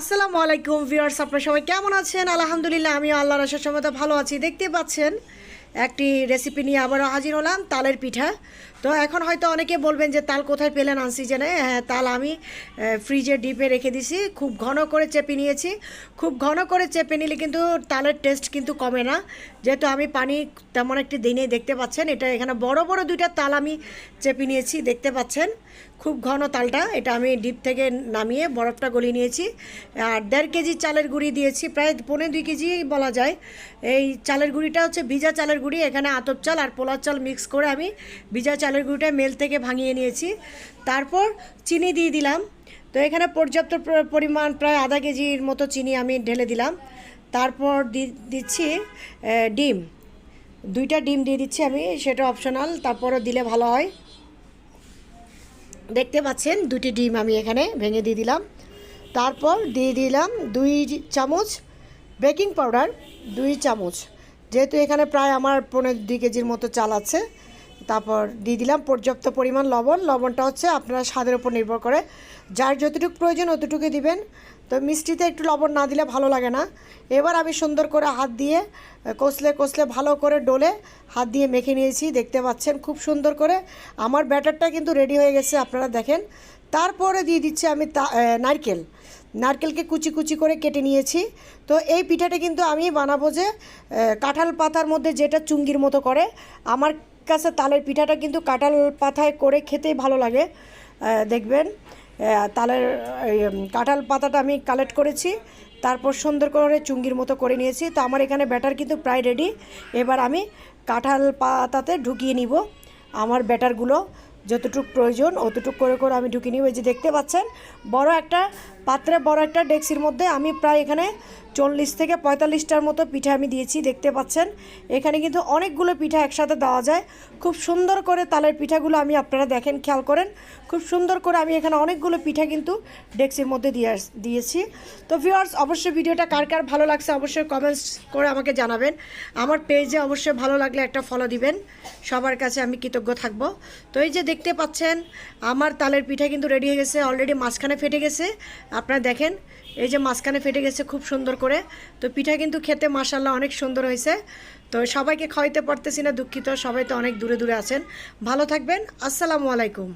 আসসালামু আলাইকুম ভিউয়ার্স, আপনারা সবাই কেমন আছেন? আলহামদুলিল্লাহ আমি আল্লাহর রসের সময় ভালো আছি। দেখতে পাচ্ছেন, একটি রেসিপি নিয়ে আবারও হাজির হলাম, তালের পিঠা। তো এখন হয়তো অনেকে বলবেন যে তাল কোথায় পেলেন আনসিজনে হ্যাঁ তাল আমি ফ্রিজে ডিপে রেখে দিছি। খুব ঘন করে চেপে নিয়েছি। খুব ঘন করে চেপে নিলে কিন্তু তালের টেস্ট কিন্তু কমে না। যেহেতু আমি পানি তেমন একটি দিনেই দেখতে পাচ্ছেন, এটা এখানে বড় বড় দুইটা তাল আমি চেপে নিয়েছি, দেখতে পাচ্ছেন। খুব ঘন তালটা, এটা আমি ডিপ থেকে নামিয়ে বরফটা গলিয়ে নিয়েছি। আর দেড় কেজি চালের গুঁড়ি দিয়েছি, প্রায় পৌনে দুই কেজি বলা যায়। এই চালের গুঁড়িটা হচ্ছে ভিজা চালের গুঁড়ি, এখানে আতপ চাল আর পোলার চাল মিক্স করে আমি ভিজা চালের গুঁড়িটা মেল থেকে ভাঙিয়ে নিয়েছি। তারপর চিনি দিয়ে দিলাম। তো এখানে পর্যাপ্ত পরিমাণ প্রায় আধা কেজির মতো চিনি আমি ঢেলে দিলাম। তারপর দিচ্ছি ডিম। দুইটা ডিম দিয়ে দিচ্ছি আমি, সেটা অপশনাল তারপরও দিলে ভালো হয়। দেখতে পাচ্ছেন দুটি ডিম আমি এখানে ভেঙে দিয়ে দিলাম। তারপর দিয়ে দিলাম দুই চামচ বেকিং পাউডার, দুই চামচ। যেহেতু এখানে প্রায় আমার পনেরো দুই কেজির মতো চাল আছে তারপর দিয়ে দিলাম পর্যাপ্ত পরিমাণ লবণ। লবণটা হচ্ছে আপনার স্বাদের উপর নির্ভর করে। যার যতটুকু প্রয়োজন অতটুকু দিবেন। তো মিষ্টিতে একটু লবণ না দিলে ভালো লাগে না। এবার আমি সুন্দর করে হাত দিয়ে, কষলে কষলে ভালো করে ডোলে হাত দিয়ে মেখে নিয়েছি। দেখতে পাচ্ছেন খুব সুন্দর করে। আমার ব্যাটারটা কিন্তু রেডি হয়ে গেছে, আপনারা দেখেন। তারপরে দিয়ে দিচ্ছি আমি নারকেল। নারকেলকে কুচি কুচি করে কেটে নিয়েছি। তো এই পিঠাটা কিন্তু আমি বানাবো যে কাঁঠাল পাতার মধ্যে যেটা চুঙ্গির মতো করে। আমার কাছে তালের পিঠাটা কিন্তু কাঁঠাল পাতায় করে খেতেই ভালো লাগে। দেখবেন তালের কাঁঠাল পাতাটা আমি কালেক্ট করেছি, তারপর সুন্দর করে চুঙ্গির মতো করে নিয়েছি। তো আমার এখানে ব্যাটার কিন্তু প্রায় রেডি। এবার আমি কাঁঠাল পাতাতে ঢুকিয়ে নিব। আমার ব্যাটারগুলো যতটুকু প্রয়োজন, অতটুক করে করে আমি ঢুকিয়ে নিব এই যে দেখতে পাচ্ছেন, বড় একটা, পাত্রে বড় একটা ডেক্সির মধ্যে আমি প্রায় এখানে চল্লিশ থেকে পঁয়তাল্লিশটার মতো পিঠা আমি দিয়েছি, দেখতে পাচ্ছেন। এখানে কিন্তু অনেকগুলো পিঠা একসাথে দেওয়া যায়। খুব সুন্দর করে তালের পিঠাগুলো আমি আপনারা দেখেন, খেয়াল করেন। খুব সুন্দর করে আমি এখানে অনেকগুলো পিঠা কিন্তু ডেক্সির মধ্যে দিয়ে দিয়েছি। তো ভিউয়ার্স অবশ্যই ভিডিওটা কার কার ভালো লাগছে অবশ্যই কমেন্টস করে আমাকে জানাবেন। আমার পেজে অবশ্যই ভালো লাগলে একটা ফলো দিবেন। সবার কাছে আমি কৃতজ্ঞ থাকব। তো এই যে দেখতে পাচ্ছেন, আমার তালের পিঠা কিন্তু রেডি হয়ে গেছে অলরেডি মাঝখানে ফেটে গেছে। আপনারা দেখেন, এই যে মাঝখানে ফেটে গেছে খুব সুন্দর করে। তো পিঠা কিন্তু খেতে মাসাল্লাহ অনেক সুন্দর হয়েছে। তো সবাইকে খাওয়াইতে পারতেছি না, দুঃখিত, সবাই তো অনেক দূরে দূরে আছেন। ভালো থাকবেন, আসসালামু আলাইকুম।